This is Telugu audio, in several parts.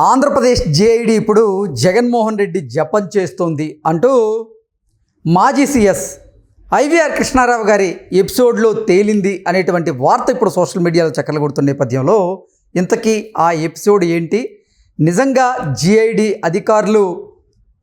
ఆంధ్రప్రదేశ్ జేఐడి ఇప్పుడు జగన్మోహన్ రెడ్డి జపం చేస్తోంది అంటూ మాజీ సీఎస్ ఐవీఆర్ కృష్ణారావు గారి ఎపిసోడ్లో తేలింది అనేటువంటి వార్త ఇప్పుడు సోషల్ మీడియాలో చక్కలు కొడుతున్న నేపథ్యంలో ఇంతకీ ఆ ఎపిసోడ్ ఏంటి? నిజంగా జిఐడి అధికారులు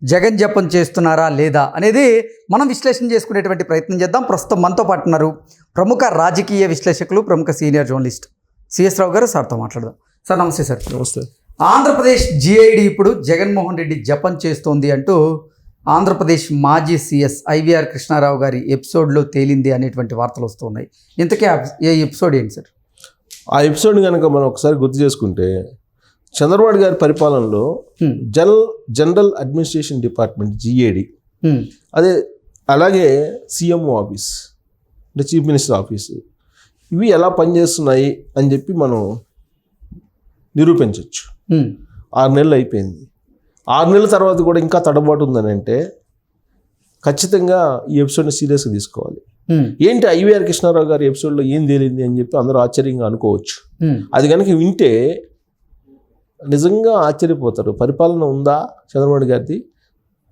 జగన్ జపం చేస్తున్నారా లేదా అనేది మనం విశ్లేషణ చేసుకునేటువంటి ప్రయత్నం చేద్దాం. ప్రస్తుతం మనతో పాటు ఉన్నారు ప్రముఖ రాజకీయ విశ్లేషకులు ప్రముఖ సీనియర్ జర్నలిస్ట్ సిఎస్ రావు గారు. సార్తో మాట్లాడదాం. సార్ నమస్తే సార్. నమస్తే. ఆంధ్రప్రదేశ్ జిఐడి ఇప్పుడు జగన్మోహన్ రెడ్డి జపం చేస్తోంది అంటూ ఆంధ్రప్రదేశ్ మాజీ సీఎస్ ఐవీఆర్ కృష్ణారావు గారి ఎపిసోడ్లో తేలింది అనేటువంటి వార్తలు వస్తున్నాయి ఇంతకీ ఏ ఎపిసోడ్ ఏంటి సార్ ఆ ఎపిసోడ్ కనుక మనం ఒకసారి గుర్తు చేసుకుంటే చంద్రబాబు గారి పరిపాలనలో. General general administration department GAD. అదే అలాగే సిఎంఓ ఆఫీస్ అంటే చీఫ్ మినిస్టర్ ఆఫీస్ ఇవి ఎలా పనిచేస్తున్నాయి అని చెప్పి మనం నిరూపించవచ్చు. ఆరు నెలలు అయిపోయింది ఆరు నెలల తర్వాత కూడా ఇంకా తడబాటు ఉందని అంటే ఖచ్చితంగా ఈ ఎపిసోడ్ని సీరియస్గా తీసుకోవాలి. ఏంటి ఐవీఆర్ కృష్ణారావు గారి ఎపిసోడ్లో ఏం తేలింది అని చెప్పి అందరూ ఆశ్చర్యంగా అనుకోవచ్చు. అది కనుక వింటే నిజంగా ఆశ్చర్యపోతారు పరిపాలన ఉందా చంద్రబాబు గారిది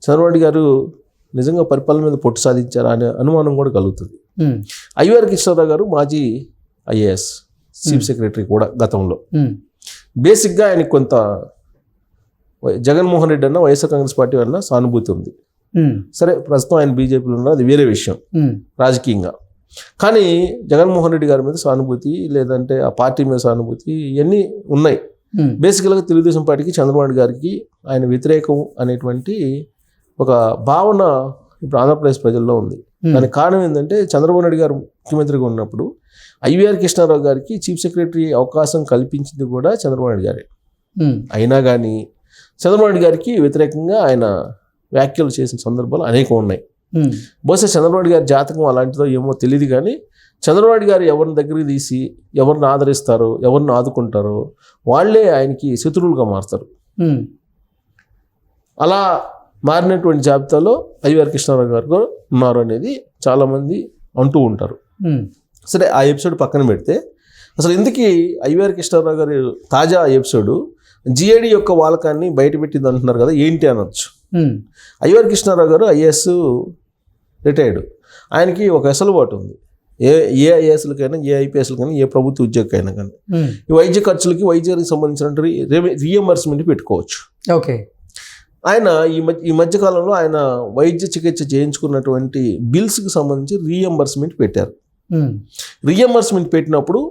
చంద్రబాబు గారు నిజంగా పరిపాలన మీద పొట్టు సాధించారా అనే అనుమానం కూడా కలుగుతుంది. ఐవీఆర్ కృష్ణారావు గారు మాజీ ఐఏఎస్ చీఫ్ సెక్రటరీ కూడా గతంలో. బేసిక్గా ఆయనకు కొంత జగన్మోహన్ రెడ్డి అన్న వైఎస్ఆర్ కాంగ్రెస్ పార్టీ అన్న సానుభూతి ఉంది. సరే ప్రస్తుతం ఆయన బీజేపీలో ఉన్నారు అది వేరే విషయం. రాజకీయంగా కానీ జగన్మోహన్ రెడ్డి గారి మీద సానుభూతి లేదంటే ఆ పార్టీ మీద సానుభూతి ఇవన్నీ ఉన్నాయి. బేసికల్గా తెలుగుదేశం పార్టీకి చంద్రబాబు గారికి ఆయన వ్యతిరేకం అనేటువంటి ఒక భావన ఇప్పుడు ఆంధ్రప్రదేశ్ ప్రజల్లో ఉంది. దానికి కారణం ఏంటంటే చంద్రబాబు నాయుడు గారు ముఖ్యమంత్రిగా ఉన్నప్పుడు ఐవీఆర్ కృష్ణారావు గారికి చీఫ్ సెక్రటరీ అవకాశం కల్పించింది కూడా చంద్రబాబు నాయుడు గారే హ్మ్. అయినా కానీ చంద్రబాబు నాయుడు గారికి వ్యతిరేకంగా ఆయన వ్యాఖ్యలు చేసిన సందర్భాలు అనేకం ఉన్నాయి హ్మ్. బహుశా చంద్రబాబు గారి జాతకం అలాంటిదో ఏమో తెలియదు కానీ చంద్రబాబు గారు ఎవరిని దగ్గరికి తీసి ఎవరిని ఆదరిస్తారో ఎవరిని ఆదుకుంటారో వాళ్ళే ఆయనకి శత్రువులుగా మారుతారు. అలా మారినటువంటి జాబితాలో ఐవీఆర్ కృష్ణారావు గారు ఉన్నారు అనేది చాలామంది అంటూ ఉంటారు. సరే ఆ ఎపిసోడ్ పక్కన పెడితే అసలు ఎందుకు ఐవీఆర్ కృష్ణారావు గారి తాజా ఎపిసోడ్ జిఏడి యొక్క వాలకాన్ని బయటపెట్టింది అంటున్నారు కదా ఏంటి అనొచ్చు. ఐవర్ కృష్ణారావు గారు ఐఏఎస్ రిటైర్డ్. ఆయనకి ఒక వెసలుబాటు ఉంది. ఏ ఏ ఐఏఎస్లకైనా ఏ ఐపీఎస్లకైనా ఏ ప్రభుత్వ ఉద్యోగకైనా కానీ. ఈ వైద్య ఖర్చులకి వైద్యానికి సంబంధించిన రియంబర్స్మెంట్ పెట్టుకోవచ్చు. ఓకే. ఆయన ఈ మధ్య ఈ మధ్య కాలంలో ఆయన వైద్య చికిత్స చేయించుకున్నటువంటి బిల్స్కి సంబంధించి రీఎంబర్స్మెంట్ పెట్టారు. రీఎంబర్స్మెంట్ పెట్టినప్పుడు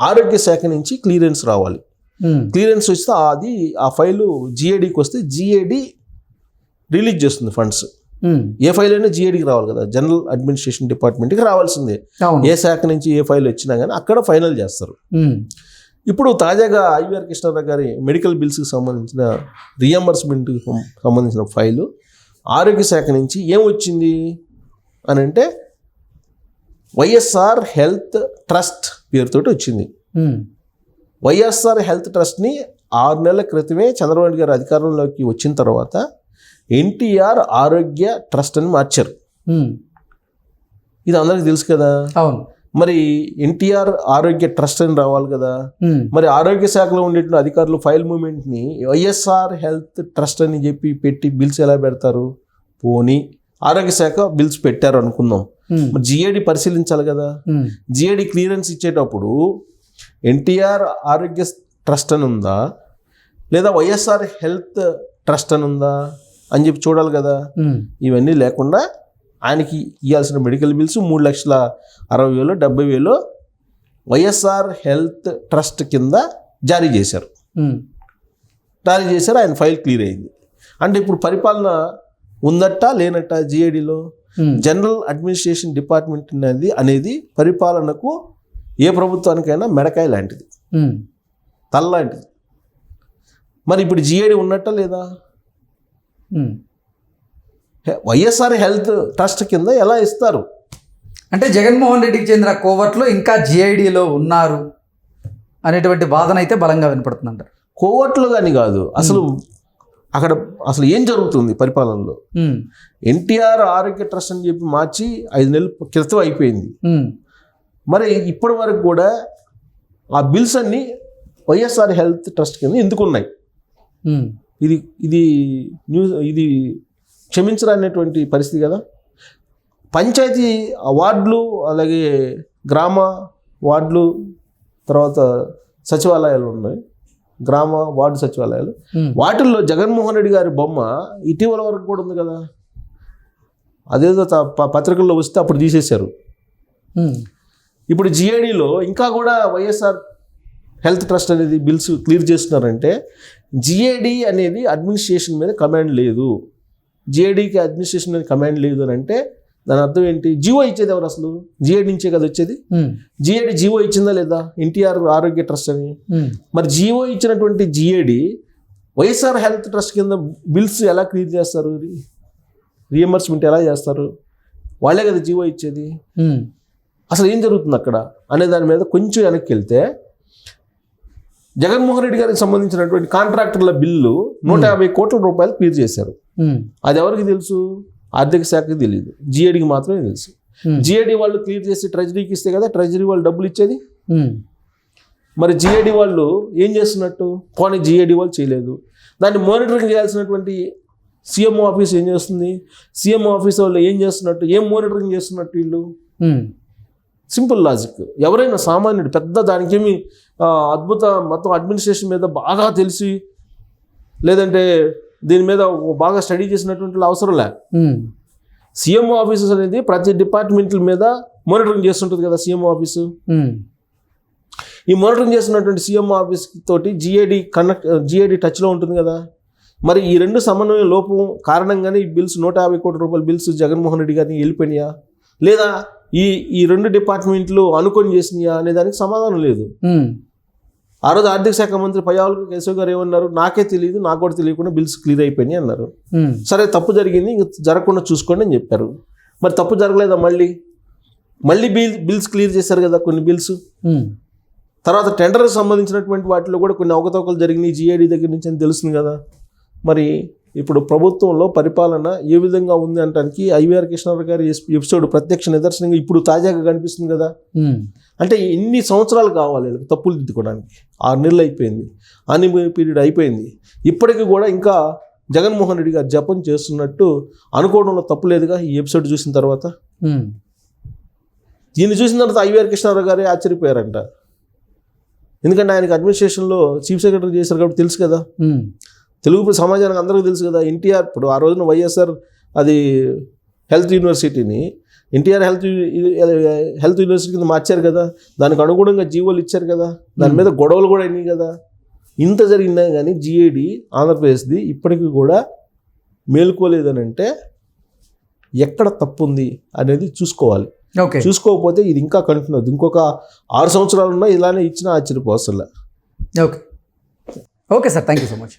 ఆరోగ్య శాఖ నుంచి క్లియరెన్స్ రావాలి. క్లియరెన్స్ వస్తే అది ఆ ఫైలు జిఏడికి వస్తే జిఏడి రిలీజ్ చేస్తుంది ఫండ్స్. ఏ ఫైల్ అయినా జిఏడికి రావాలి కదా జనరల్ అడ్మినిస్ట్రేషన్ డిపార్ట్మెంట్కి రావాల్సిందే ఏ శాఖ నుంచి ఏ ఫైల్ వచ్చినా కానీ అక్కడ ఫైనల్ చేస్తారు. ఇప్పుడు తాజాగా ఐవీఆర్ కృష్ణారావు గారి మెడికల్ బిల్స్కి సంబంధించిన రియంబర్స్మెంట్కి సంబంధించిన ఫైలు ఆరోగ్య శాఖ నుంచి ఏం వచ్చింది అని అంటే వైఎస్ఆర్ హెల్త్ ట్రస్ట్ పేరుతోటి వచ్చింది. వైఎస్ఆర్ హెల్త్ ట్రస్ట్ని ఆరు నెలల క్రితమే చంద్రబాబు గారు అధికారంలోకి వచ్చిన తర్వాత ఎన్టీఆర్ ఆరోగ్య ట్రస్ట్ అని మార్చారు. ఇది అందరికీ తెలుసు కదా? అవును. మరి ఎన్టీఆర్ ఆరోగ్య ట్రస్ట్ అని రావాలి కదా. మరి ఆరోగ్య శాఖలో ఉండేటువంటి అధికారులు ఫైల్ మూమెంట్ని వైఎస్ఆర్ హెల్త్ ట్రస్ట్ అని చెప్పి పెట్టి బిల్స్ ఎలా పెడతారు పోనీ ఆరోగ్య శాఖ బిల్స్ పెట్టారు అనుకుందాం. మరి జిఏడి పరిశీలించాలి కదా. జిఏడి క్లియరెన్స్ ఇచ్చేటప్పుడు ఎన్టీఆర్ ఆరోగ్య ట్రస్ట్ అని ఉందా లేదా వైఎస్ఆర్ హెల్త్ ట్రస్ట్ అని ఉందా అని చెప్పి చూడాలి కదా. ఇవన్నీ లేకుండా ఆయనకి ఇవ్వాల్సిన మెడికల్ బిల్స్ మూడు లక్షల అరవై వేలు డెబ్బై వేలు వైఎస్ఆర్ హెల్త్ ట్రస్ట్ కింద జారీ చేశారు. జారీ చేశారు ఆయన ఫైల్ క్లియర్ అయింది. అంటే ఇప్పుడు పరిపాలన ఉందట లేనట్ట జిఏడిలో. జనరల్ అడ్మినిస్ట్రేషన్ డిపార్ట్మెంట్ అనేది అనేది పరిపాలనకు ఏ ప్రభుత్వానికైనా మెడకాయ లాంటిది. హ్మ్. తల లాంటిది. మరి ఇప్పుడు జిఏడి ఉన్నట్ట లేదా? వైఎస్ఆర్ హెల్త్ ట్రస్ట్ కింద ఎలా ఇస్తారు? అంటే జగన్మోహన్ రెడ్డికి చెందిన కోవట్లో ఇంకా జిఐడిలో ఉన్నారు అనేటువంటి వాదన అయితే బలంగా వినపడుతుందంట. కోవట్లు కానీ కాదు అసలు అక్కడ అసలు ఏం జరుగుతుంది పరిపాలనలో. ఎన్టీఆర్ ఆరోగ్య ట్రస్ట్ అని చెప్పి మార్చి ఐదు నెలల క్రితం అయిపోయింది. మరి ఇప్పటి వరకు కూడా ఆ బిల్స్ అన్నీ వైఎస్ఆర్ హెల్త్ ట్రస్ట్ కింద ఎందుకు ఉన్నాయి ఉమ్, ఇది ఇది న్యూస్ ఇది క్షమించరానటువంటి పరిస్థితి కదా? పంచాయతీ వార్డులు అలాగే గ్రామ వార్డులు తర్వాత సచివాలయాలు ఉన్నాయి. గ్రామ వార్డు సచివాలయాలు. వాటిల్లో జగన్మోహన్ రెడ్డి గారి బొమ్మ ఇటీవల వరకు కూడా ఉంది కదా? అదేదో పత్రికల్లో వస్తే అప్పుడు తీసేశారు. ఇప్పుడు జిఏడిలో ఇంకా కూడా వైఎస్ఆర్ హెల్త్ ట్రస్ట్ అనేది బిల్స్ క్లియర్ చేస్తున్నారంటే జిఏడి అనేది అడ్మినిస్ట్రేషన్ మీద కమాండ్ లేదు. జిఏడికి అడ్మినిస్ట్రేషన్ కమాండ్ లేదు అని అంటే దాని అర్థం ఏంటి? జియో ఇచ్చేది ఎవరు అసలు? జిఏడి నుంచే కదా వచ్చేది? జిఏడి జియో ఇచ్చిందా లేదా? ఎన్టీఆర్ ఆరోగ్య ట్రస్ట్ అని. ఉమ్, మరి జియో ఇచ్చినటువంటి జిఏడి వైఎస్ఆర్ హెల్త్ ట్రస్ట్ కింద బిల్స్ ఎలా క్లియర్ చేస్తారు? రియంబర్స్మెంట్ ఎలా చేస్తారు? వాళ్ళే కదా జియో ఇచ్చేది. ఉమ్, అసలు ఏం జరుగుతుంది అక్కడ? అనే దాని మీద కొంచెం వెనక్కి వెళ్తే జగన్మోహన్ రెడ్డి గారికి సంబంధించినటువంటి కాంట్రాక్టర్ల బిల్లు నూట యాభై కోట్ల రూపాయలు క్లియర్ చేశారు. ఉమ్, అది ఎవరికి తెలుసు? ఆర్థిక శాఖకి తెలియదు జిఏడికి మాత్రమే తెలుసు. జిఏడి వాళ్ళు క్లియర్ చేసి ట్రెజరీకి ఇస్తే కదా ట్రెజరీ వాళ్ళు డబ్బులు ఇచ్చేది? మరి జిఏడి వాళ్ళు ఏం చేస్తున్నట్టు? పోనీ జిఏడి వాళ్ళు చేయలేదు. దాన్ని మానిటరింగ్ చేయాల్సినటువంటి సీఎంఓ ఆఫీస్ ఏం చేస్తుంది? సీఎంఓ ఆఫీస్ వాళ్ళు ఏం చేస్తున్నట్టు? ఏం మానిటరింగ్ చేస్తున్నట్టు వీళ్ళు? Simple logic. ఎవరైనా సామాన్యుడు పెద్ద దానికేమి అద్భుత మొత్తం అడ్మినిస్ట్రేషన్ మీద బాగా తెలిసి లేదంటే దీని మీద బాగా స్టడీ చేసినటువంటి అవసరం లే. సీఎంఓ ఆఫీసెస్ అనేది ప్రతి డిపార్ట్మెంట్ల మీద మానిటరింగ్ చేస్తుంటుంది కదా సీఎంఓ ఆఫీసు. ఈ మానిటరింగ్ చేస్తున్నటువంటి సీఎంఓ ఆఫీస్ తోటి జిఏడి కనెక్ట్ జిఏడి టచ్లో ఉంటుంది కదా. మరి ఈ రెండు సమన్వయ లోపం కారణంగానే ఈ బిల్స్ నూట యాభై కోట్ల రూపాయల బిల్స్ జగన్మోహన్ రెడ్డి గారిని వెళ్ళిపోయినాయా? లేదా ఈ ఈ రెండు డిపార్ట్మెంట్లు అనుకొని చేసినాయా అనే దానికి సమాధానం లేదు. ఆ రోజు ఆర్థిక శాఖ మంత్రి పయ్యావుల కేశవ్ గారు ఏమన్నారు? నాకే తెలియదు నాకు కూడా తెలియకుండా బిల్స్ క్లియర్ అయిపోయినాయి అన్నారు. సరే తప్పు జరిగింది ఇంక జరగకుండా చూసుకోండి అని చెప్పారు. మరి తప్పు జరగలేదా మళ్ళీ? మళ్ళీ బిల్ బిల్స్ క్లియర్ చేశారు కదా కొన్ని బిల్స్? తర్వాత టెండర్కి సంబంధించినటువంటి వాటిలో కూడా కొన్ని అవకతవకలు జరిగినాయి జిఐడి దగ్గర నుంచి అని తెలుస్తుంది కదా. మరి ఇప్పుడు ప్రభుత్వంలో పరిపాలన ఏ విధంగా ఉంది అనడానికి ఐవీఆర్ కృష్ణారావు గారి ఎపిసోడ్ ప్రత్యక్ష నిదర్శనంగా ఇప్పుడు తాజాగా కనిపిస్తుంది కదా. అంటే ఎన్ని సంవత్సరాలు కావాలి వీళ్ళకి తప్పులు దిద్దుకోవడానికి. ఆరు నెలలు అయిపోయింది. అని పీరియడ్ అయిపోయింది. ఇప్పటికీ కూడా ఇంకా జగన్మోహన్ రెడ్డి గారు జపం చేస్తున్నట్టు అనుకోవడంలో తప్పు లేదుగా ఈ ఎపిసోడ్ చూసిన తర్వాత. దీన్ని చూసిన తర్వాత ఐవీఆర్ కృష్ణారావు గారే ఆశ్చర్యపోయారంట. ఎందుకంటే ఆయనకి అడ్మినిస్ట్రేషన్లో చీఫ్ సెక్రటరీ చేశారు కాబట్టి తెలుసు కదా. తెలుగు సమాజానికి అందరికీ తెలుసు కదా ఎన్టీఆర్ ఇప్పుడు ఆ రోజున వైఎస్ఆర్ అది హెల్త్ యూనివర్సిటీని ఎన్టీఆర్ హెల్త్ హెల్త్ యూనివర్సిటీ కింద మార్చారు కదా దానికి అనుగుణంగా జీవోలు ఇచ్చారు కదా దాని మీద గొడవలు కూడా అయినాయి కదా. ఇంత జరిగినా కానీ జిఏడి ఆంధ్రప్రదేశ్ది ఇప్పటికీ కూడా మేలుకోలేదని అంటే ఎక్కడ తప్పు ఉంది అనేది చూసుకోవాలి. ఓకే. చూసుకోకపోతే ఇది ఇంకా కంటిన్యూ అవుతుంది ఇంకొక ఆరు సంవత్సరాలు ఉన్నా ఇలానే ఇచ్చినా ఆశ్చర్యపోవసలే okay. Okay sir thank you so much.